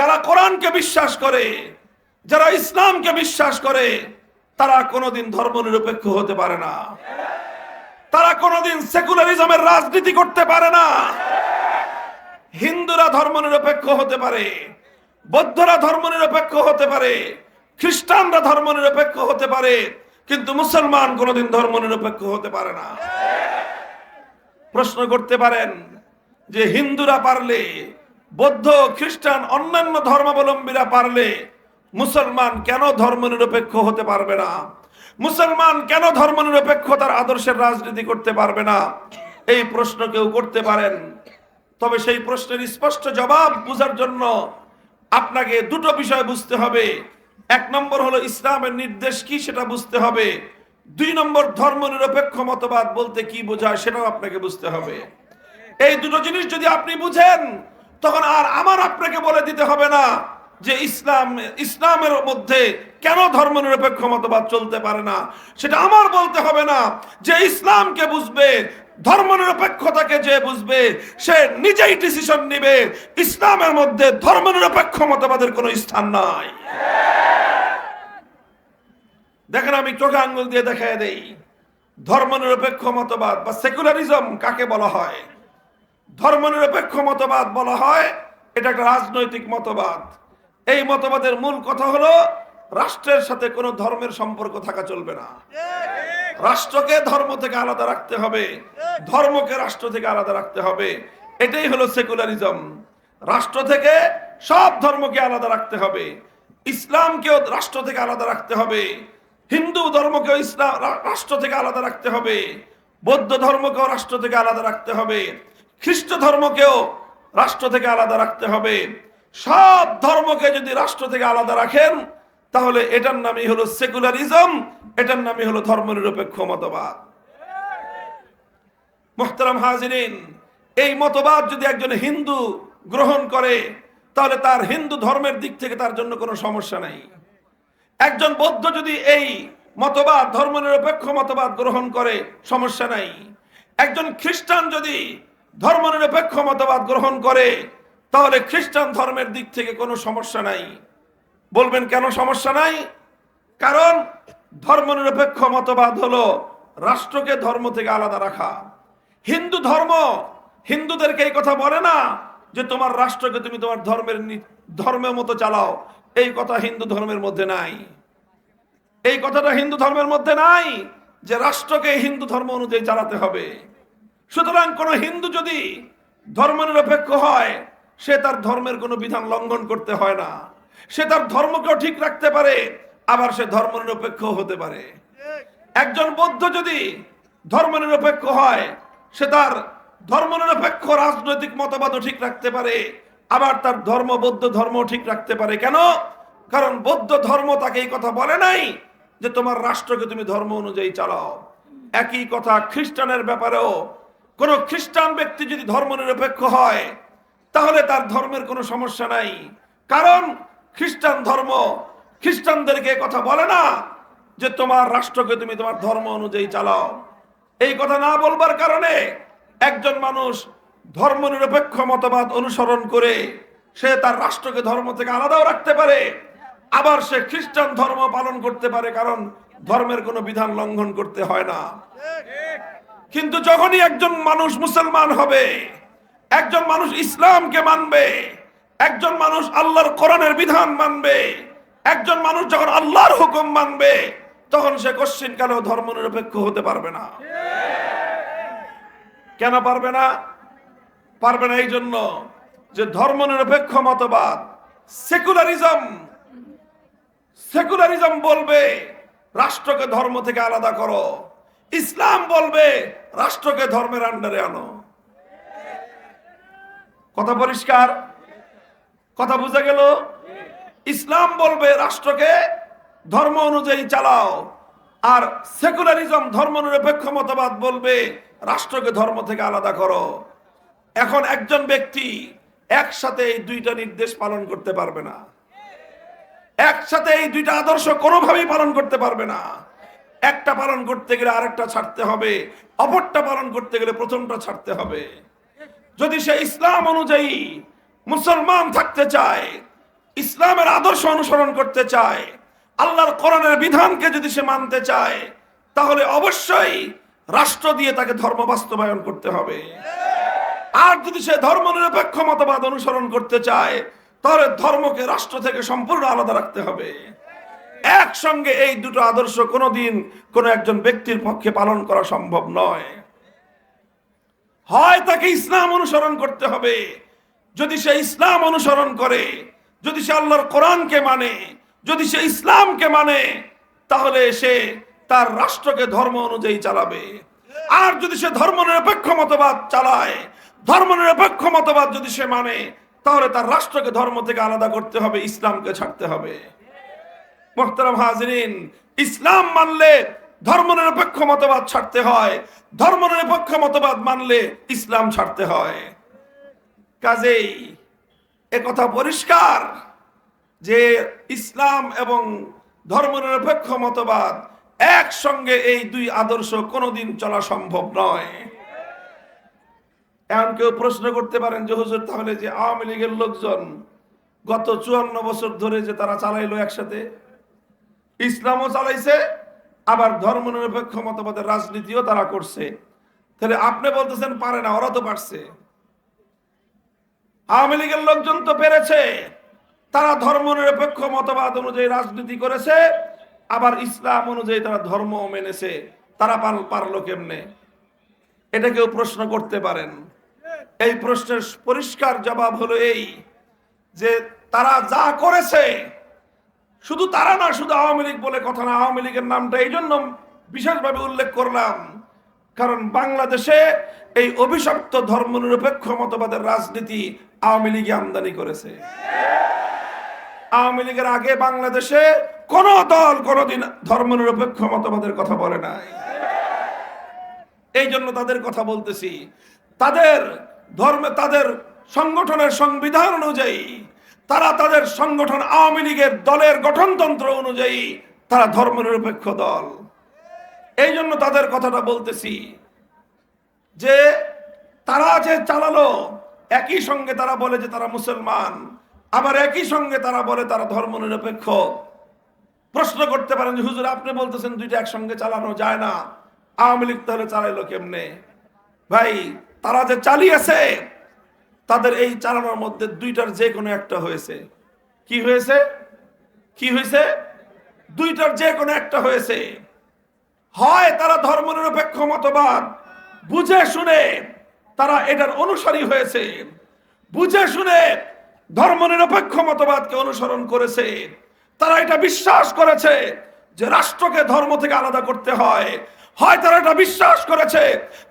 যারা কোরআনকে বিশ্বাস করে, যারা ইসলামকে বিশ্বাস করে, তারা কোনোদিন ধর্ম নিরপেক্ষ হতে পারে না। তারা কোনোদিন সেকুলারিজমের রাজনীতি করতে পারে না। হিন্দুরা ধর্ম নিরপেক্ষ হতে পারে, বৌদ্ধরা ধর্ম নিরপেক্ষ হতে পারে, খ্রিস্টানরা ধর্ম নিরপেক্ষ হতে পারে, কিন্তু মুসলমান কোনোদিন ধর্ম নিরপেক্ষ হতে পারে না। প্রশ্ন করতে পারেন যে হিন্দুরা পারলে বৌদ্ধ, খ্রিস্টান, অন্যান্য ধর্মাবলম্বীরা পারলে মুসলমান কেন ধর্ম নিরপেক্ষ হতে পারবে না? মুসলমান কেন ধর্ম নিরপেক্ষতার আদর্শের রাজনীতি করতে পারবে না? এই প্রশ্ন কেউ করতে পারেন। তবে সেই প্রশ্নের স্পষ্ট জবাব বোঝার জন্য আপনাকে দুটো বিষয় বুঝতে হবে। এক নম্বর হলো, ইসলামের নির্দেশ কি সেটা বুঝতে হবে। দুই নম্বর ধর্ম নিরপেক্ষ মতবাদ বলতে কি বোঝায় সেটাও আপনাকে বুঝতে হবে। এই দুটো জিনিস যদি আপনি বুঝেন তখন আর আমার আপনাকে বলে দিতে হবে না যে ইসলাম, ইসলামের মধ্যে কেন ধর্ম নিরপেক্ষ মতবাদ চলতে পারে না? সেটা আমার বলতে হবে না। যে ইসলামকে বুঝবে ধর্ম নিরপেক্ষতাকে যে বুঝবে, সে নিজেই ডিসিশন নিবে। ইসলামের মধ্যে ধর্ম নিরপেক্ষ মতবাদের কোনো স্থান নাই। দেখেন আমি চোখে আঙ্গুল দিয়ে দেখায় দেই। ধর্ম নিরপেক্ষ মতবাদ বা সেকুলারিজম কাকে বলা হয়? ধর্ম নিরপেক্ষ মতবাদ বলা হয়, এটা একটা রাজনৈতিক মতবাদ। এই মতবাদের মূল কথা হলো, রাষ্ট্রের সাথে কোনো ধর্মের সম্পর্ক থাকা চলবে না। রাষ্ট্রকে ধর্ম থেকে আলাদা রাখতে হবে, ধর্মকে রাষ্ট্র থেকে আলাদা রাখতে হবে, এটাই হলো সেকুলারিজম। রাষ্ট্র থেকে সব ধর্মকে আলাদা রাখতে হবে, ইসলামকেও রাষ্ট্র থেকে আলাদা রাখতে হবে, হিন্দু ধর্মকেও ইসলাম রাষ্ট্র থেকে আলাদা রাখতে হবে, বৌদ্ধ ধর্মকেও রাষ্ট্র থেকে আলাদা রাখতে হবে খ্রিস্ট ধর্মকেও রাষ্ট্র থেকে আলাদা রাখতে হবে। সব ধর্মকে যদি রাষ্ট্র থেকে আলাদা রাখেন, তাহলে এটার নামই হলো সেকুলারিজম, এটার নামই হলো ধর্মনিরপেক্ষ মতবাদ। মোহতারাম হাজিরিন, এই মতবাদ যদি একজন হিন্দু গ্রহণ করে, তাহলে তার হিন্দু ধর্মের দিক থেকে তার জন্য কোনো সমস্যা নাই। একজন বৌদ্ধ যদি এই মতবাদ, ধর্মনিরপেক্ষ মতবাদ গ্রহণ করে, সমস্যা নাই। একজন খ্রিস্টান যদি ধর্মনিরপেক্ষ মতবাদ গ্রহণ করে, তাহলে খ্রিস্টান ধর্মের দিক থেকে কোনো সমস্যা নাই। বলবেন কেন সমস্যা নাই? কারণ ধর্মনিরপেক্ষ মতবাদ হলো রাষ্ট্রকে ধর্ম থেকে আলাদা রাখা। হিন্দু ধর্ম, হিন্দুদেরকে এই কথা বলে না যে তোমার রাষ্ট্রকে তুমি তোমার ধর্মের ধর্মের মতো চালাও। এই কথা হিন্দু ধর্মের মধ্যে নাই। এই কথাটা হিন্দু ধর্মের মধ্যে নাই যে রাষ্ট্রকে হিন্দু ধর্ম অনুযায়ী চালাতে হবে। সুতরাং কোন হিন্দু যদি ধর্মনিরপেক্ষ হয়, সে তার ধর্মের কোনো বিধান লঙ্ঘন করতে হয় না। সে তার ধর্মকেও ঠিক রাখতে পারে, আবার সে ধর্ম ধর্মনিরপেক্ষ হতে পারে। একজন বৌদ্ধ যদি ধর্মনিরপেক্ষ হয়, সে তার ধর্মনিরপেক্ষ রাজনৈতিক মতবাদও ঠিক রাখতে পারে, আবার তার ধর্ম বৌদ্ধ ধর্ম ঠিক রাখতে পারে। কেন? কারণ বৌদ্ধ ধর্ম তাকে এই কথা বলে নাই যে তোমার রাষ্ট্রকে তুমি ধর্ম অনুযায়ী চালাও। একই কথা খ্রিস্টানের ব্যাপারেও কোন খ্রিস্টান ব্যক্তি যদি ধর্ম নিরপেক্ষ হয়, তাহলে তার ধর্মের কোনো সমস্যা নাই। কারণ খ্রিস্টান ধর্ম খ্রিস্টানদেরকে কথা বলে না যে তোমার রাষ্ট্রকে তুমি তোমার ধর্ম অনুযায়ী চালাও। এই কথা না বলবার কারণে একজন মানুষ ধর্ম নিরপেক্ষ মতবাদ অনুসরণ করে সে তার রাষ্ট্রকে ধর্ম থেকে আলাদাও রাখতে পারে, আবার সে খ্রিস্টান ধর্ম পালন করতে পারে কারণ ধর্মের কোনো বিধান লঙ্ঘন করতে হয় না। কিন্তু যখনই একজন মানুষ মুসলমান হবে, একজন মানুষ ইসলামকে মানবে, একজন মানুষ আল্লাহর কোরআনের বিধান মানবে, একজন মানুষ যখন আল্লাহর হুকুম মানবে, তখন সে কশ্চিন কেন ধর্ম নিরপেক্ষ হতে পারবে না। কেন পারবে না? পারবে না এই জন্য যে ধর্ম নিরপেক্ষ মতবাদ, সেকুলারিজম সেকুলারিজম বলবে, রাষ্ট্রকে ধর্ম থেকে আলাদা করো। ইসলাম বলবে, রাষ্ট্রকে ধর্মের আন্ডারে আনো। কথা পরিষ্কার? কথা বুঝা গেল? ইসলাম বলবে, রাষ্ট্রকে ধর্ম অনুযায়ী চালাও। আর সেকুলারিজম ধর্ম নিরপেক্ষ মতবাদ বলবে, রাষ্ট্রকে ধর্ম থেকে আলাদা করো। এখন একজন ব্যক্তি একসাথে এই দুইটা নির্দেশ পালন করতে পারবে না। একসাথে এই দুইটা আদর্শ কোনোভাবেই পালন করতে পারবে না। একটা পালন করতে গেলে আরেকটা ছাড়তে হবে, অপরটা পালন করতে গেলে প্রথমটা ছাড়তে হবে। যদি সে ইসলাম অনুযায়ী মুসলমান থাকতে চায়, ইসলামের আদর্শ অনুসরণ করতে চায়, আল্লাহর করণের বিধানকে যদি সে মানতে চায়, তাহলে অবশ্যই রাষ্ট্র দিয়ে তাকে ধর্ম বাস্তবায়ন করতে হবে। আর যদি সে ধর্ম নিরপেক্ষ মতবাদ অনুসরণ করতে চায়, তাহলে ধর্মকে রাষ্ট্র থেকে সম্পূর্ণ আলাদা রাখতে হবে। একসঙ্গে এই দুটো আদর্শ কোনোদিন কোনো একজন ব্যক্তির পক্ষে পালন করা সম্ভব নয়। হয় তাকে ইসলাম অনুসরণ করতে হবে। যদি সে ইসলাম অনুসরণ করে, যদি সে আল্লাহর কোরআনকে মানে যদি সে ইসলামকে মানে তাহলে সে তার রাষ্ট্রকে ধর্ম অনুযায়ী চালাবে। আর যদি সে ধর্ম নিরপেক্ষ মতবাদ চালায়, ধর্ম নিরপেক্ষ মতবাদ যদি সে মানে তাহলে তার রাষ্ট্রকে ধর্ম থেকে আলাদা করতে হবে, ইসলামকে ছাড়তে হবে। মোহতারাম হাজরিন, ইসলাম মানলে ধর্ম নিরপেক্ষ মতবাদ ছাড়তে হয়। ধর্ম নিরপেক্ষ মতবাদ মানলে ইসলাম ছাড়তে হয়। কাজেই কথা পরিষ্কার যে ইসলাম এবং ধর্ম নিরপেক্ষ মতবাদ একসঙ্গে এই দুই আদর্শ কোনোদিন চলা সম্ভব নয়। এমন কেউ প্রশ্ন করতে পারেন যে, হুজুর, তাহলে যে আওয়ামী লীগের লোকজন গত চুয়ান্ন বছর ধরে যে তারা চালাইলো একসাথে ইসলামও চালাইছে, আবার ধর্ম নিরপেক্ষ মতবাদের রাজনীতিও তারা করছে। তাহলে আপনি বলতেছেন পারে না, ওরা তো পারছে। আওয়ামী লীগের লোকজন তো পেরেছে, তারা ধর্ম নিরপেক্ষ মতবাদ অনুযায়ী রাজনীতি করেছে, আবার ইসলাম অনুযায়ী তারা ধর্ম মেনেছে, তারা পার- পারল কেমনে? এটা কেউ প্রশ্ন করতে পারেন। এই প্রশ্নের পরিষ্কার জবাব হলো এই, যে তারা যা করেছে শুধু তারা না, শুধু আওয়ামী লীগ বলে কথা না, আওয়ামী লীগের নামটা এই জন্য বিশেষভাবে উল্লেখ করলাম। কারণ বাংলাদেশে এই অভিশপ্ত ধর্ম নিরপেক্ষ মতবাদের রাজনীতি আওয়ামী লীগ আমদানি করেছে। আওয়ামী লীগের আগে বাংলাদেশে কোন দল কোনদিন ধর্ম নিরপেক্ষ মতবাদের কথা বলে নাই। এই জন্য তাদের কথা বলতেছি। তাদের ধর্মে, তাদের সংগঠনের সংবিধান অনুযায়ী তারা তাদের সংগঠন আওয়ামী লীগের দলের গঠনতন্ত্র অনুযায়ী তারা ধর্মনিরপেক্ষ দল। এই জন্য তাদের কথাটা বলতেছি যে তারা যে চালালো, একই সঙ্গে তারা বলে যে তারা মুসলমান, আবার একই সঙ্গে তারা বলে তারা ধর্মনিরপেক্ষ। প্রশ্ন করতে পারেন যে, হুজুর, আপনি বলতেছেন দুইটা একসঙ্গে চালানো যায় না। আওয়ামী লীগ তাহলে চালাইলো কেমনে? ভাই, তারা যে চালিয়েছে তাদের এই চালানোর মধ্যে দুইটার যে কোনো একটা হয়েছে। কি হয়েছে? কি হয়েছে? দুইটার যে কোনো একটা হয়েছে। হয় তারা ধর্মনিরপেক্ষ মতবাদ, বুঝে শুনে তারা এটার অনুসারী হয়েছে, বুঝে শুনে ধর্মনিরপেক্ষ মতবাদকে অনুসরণ করেছে, তারা এটা বিশ্বাস করেছে যে রাষ্ট্রকে ধর্ম থেকে আলাদা করতে হয় হয় তারা এটা বিশ্বাস করেছে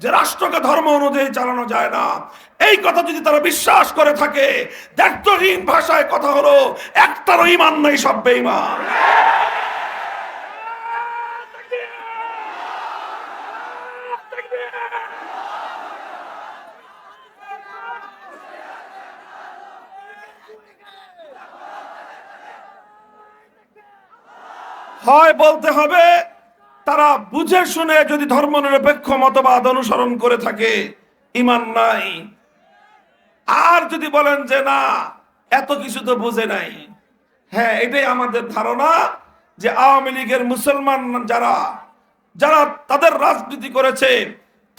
যে রাষ্ট্রকে ধর্ম অনুযায়ী চালানো যায় না। এই কথা যদি তারা বিশ্বাস করে থাকে দায়িত্বহীন ভাষায় কথা হলো, একটারও ইমান নেই সব বেঈমান। হয় বলতে হবে তারা বুঝে শুনে যদি ধর্মনিরপেক্ষ মতবাদ অনুসরণ করে থাকে, ইমান নাই। আর যদি বলেন যে না, এত কিছু তো বুঝে নাই। হ্যাঁ এটাই আমাদের ধারণা যে আওয়ামী লীগের মুসলমান যারা যারা তাদের রাজনীতি করেছে,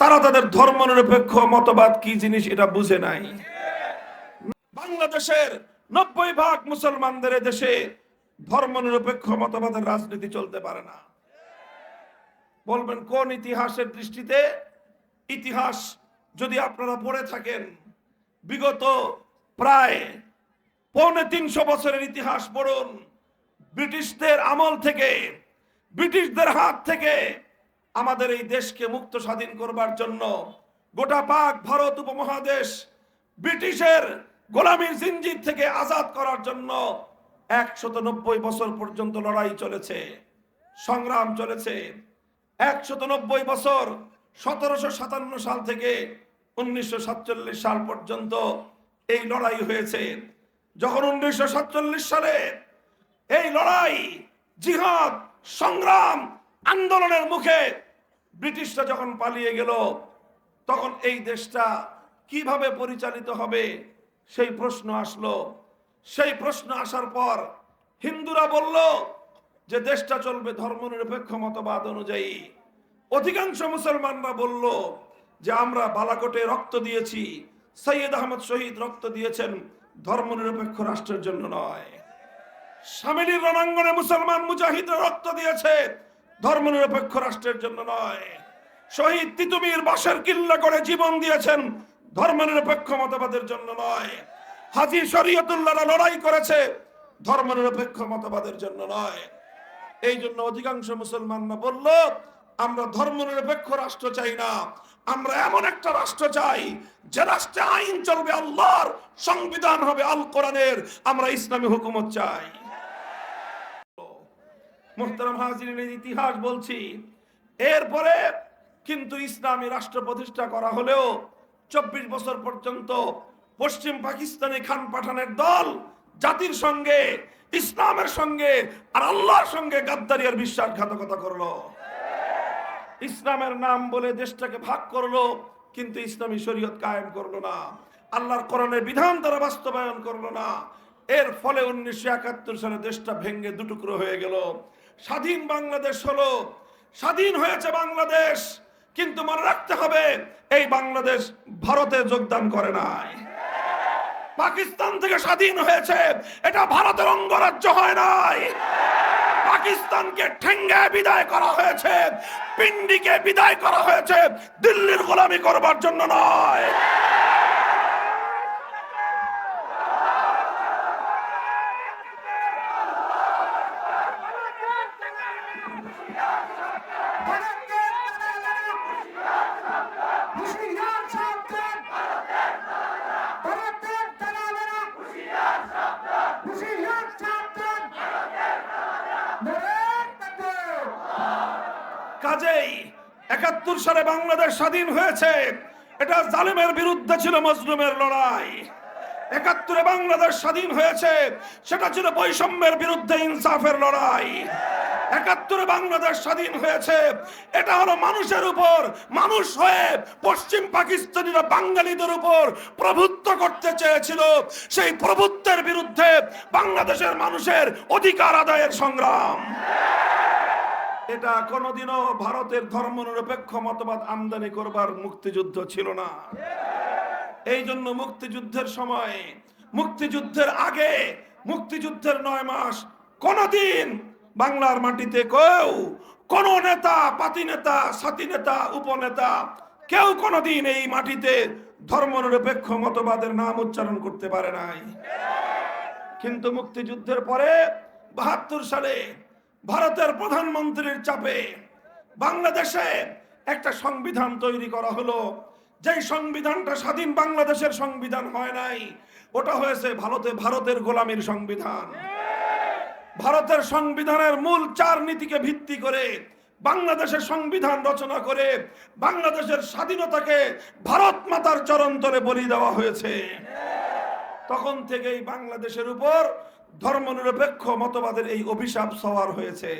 তারা তাদের ধর্মনিরপেক্ষ মতবাদ কি জিনিস এটা বুঝে নাই। বাংলাদেশের নব্বই ভাগ মুসলমানদের দেশে ধর্মনিরপেক্ষ মতবাদের রাজনীতি চলতে পারে না। বলবেন, কোন ইতিহাসের দৃষ্টিতে ইতিহাস যদি আপনারা পড়ে থাকেন, বিগত প্রায় পৌনে তিনশো বছরের ইতিহাস পড়ুন, ব্রিটিশদের আমল থেকে, ব্রিটিশদের হাত থেকে আমাদের এই দেশকে মুক্ত স্বাধীন করবার জন্য গোটা পাক ভারত উপমহাদেশ ব্রিটিশের গোলামীর জিঞ্জির থেকে আজাদ করার জন্য একশত বছর পর্যন্ত লড়াই চলেছে, সংগ্রাম চলেছে। একশত নব্বই বছর, সতেরোশো সাতান্ন সাল থেকে উনিশশো সাতচল্লিশ সাল পর্যন্ত এই লড়াই হয়েছে। যখন উনিশশো সাতচল্লিশ সালে এই লড়াই, জিহাদ, সংগ্রাম, আন্দোলনের মুখে ব্রিটিশরা যখন পালিয়ে গেল, তখন এই দেশটা কীভাবে পরিচালিত হবে সেই প্রশ্ন আসলো। সেই প্রশ্ন আসার পর হিন্দুরা বলল যে দেশটা চলবে ধর্মনিরপেক্ষ মতবাদ অনুযায়ী। অধিকাংশ মুসলমানরা বলল যে আমরা বালাকোটে রক্ত দিয়েছি, সৈয়দ আহমদ শহীদ রক্ত দিয়েছেন, ধর্মনিরপেক্ষ রাষ্ট্রের জন্য নয়। সামিলির রণাঙ্গনে মুসলমান মুজাহিদরা রক্ত দিয়েছে, ধর্মনিরপেক্ষ রাষ্ট্রের জন্য নয়। শহীদ তিতুমির বাসের কিল্লা করে জীবন দিয়েছেন, ধর্মনিরপেক্ষ মতবাদের জন্য নয়। হাজি শরীয়তুল্লাহরা লড়াই করেছে, ধর্মনিরপেক্ষ মতবাদের জন্য নয়। এই জন্য অধিকাংশ মুসলমানরা বলল, আমরা ধর্মনিরপেক্ষ রাষ্ট্র চাই না। আমরা এমন একটা রাষ্ট্র চাই, যে রাষ্ট্রে আইন চলবে, আল্লাহর সংবিধান হবে, আল কোরআনের। আমরা ইসলামী হুকুমত চাই। মোহতারাম হাজিরের ইতিহাস বলছি, এরপরে কিন্তু ইসলামী রাষ্ট্র প্রতিষ্ঠা করা হলেও চব্বিশ বছর পর্যন্ত পশ্চিম পাকিস্তানি খান পাঠানের দল জাতির সঙ্গে ইসলামের সঙ্গে আর আল্লাহর সঙ্গে গাদ্দারি আর বিশ্বাসঘাতকতা করল। ইসলামের নাম বলে দেশটাকে ভাগ করল, কিন্তু ইসলামী শরীয়ত কায়েম করল না। আল্লাহর কোরআনের বিধান তারা বাস্তবায়ন করল না। এর ফলে উনিশশো একাত্তর সালে দেশটা ভেঙ্গে দুটুকরো হয়ে গেল। স্বাধীন বাংলাদেশ হলো। স্বাধীন হয়েছে বাংলাদেশ, কিন্তু মনে রাখতে হবে, এই বাংলাদেশ ভারতে যোগদান করে নাই। পাকিস্তান থেকে স্বাধীন হয়েছে। এটা ভারতের অঙ্গরাজ্য হয় নাই। পাকিস্তানকে ঠেঙ্গে বিদায় করা হয়েছে। পিন্ডিকে বিদায় করা হয়েছে। দিল্লির গোলামি করবার জন্য নয় হুশিয়ার সাবধান ভারতের দালালেরা হুশিয়ার সাবধান নারায়ণ তাকবীর কাজেই একাত্তর সালে বাংলাদেশ স্বাধীন হয়েছে। এটা জালিমের বিরুদ্ধে ছিল মজলুমের লড়াই। একাত্তরে বাংলাদেশ স্বাধীন হয়েছে, সেটা ছিল বৈষম্যের বিরুদ্ধে ইনসাফের লড়াই। একাত্তরে বাংলাদেশ স্বাধীন হয়েছে, এটা হলো মানুষের উপর, মানুষ হয়ে পশ্চিম পাকিস্তানিরা বাঙালিদের উপর প্রভুত্ব করতে চেয়েছিল। সেই প্রভুত্বের বিরুদ্ধে বাংলাদেশের মানুষের অধিকার আদায়ের সংগ্রাম। এটা কোনোদিনও ভারতের ধর্মনিরপেক্ষ মতবাদ আমদানি করবার মুক্তিযুদ্ধ ছিল না। এই জন্য মুক্তিযুদ্ধের সময়, মুক্তিযুদ্ধের আগে, মুক্তিযুদ্ধের নয় মাস, কোনদিন বাংলার মাটিতে কেউ, কোন নেতা, পাতি নেতা সাথী নেতা উপনেতা কেউ কোনদিন এই মাটিতে ধর্মনিরপেক্ষ মতবাদের নাম উচ্চারণ করতে পারে নাই। কিন্তু মুক্তিযুদ্ধের পরে বাহাত্তর সালে ভারতের প্রধানমন্ত্রীর চাপে বাংলাদেশে একটা সংবিধান তৈরি করা হলো। যেই সংবিধানটা স্বাধীন বাংলাদেশের সংবিধান হয় নাই, ওটা হয়েছে ভারতে, ভারতের গোলামীর সংবিধান। ভারতের সংবিধানের মূল চার নীতিকে ভিত্তি করে বাংলাদেশের সংবিধান রচনা করে বাংলাদেশের স্বাধীনতাকে ভারত মাতার চরন্তরে বলি দেওয়া হয়েছে। তখন থেকেই বাংলাদেশের উপর ধর্মনিরপেক্ষ মতবাদের এই অভিশাপ সওয়ার হয়েছে।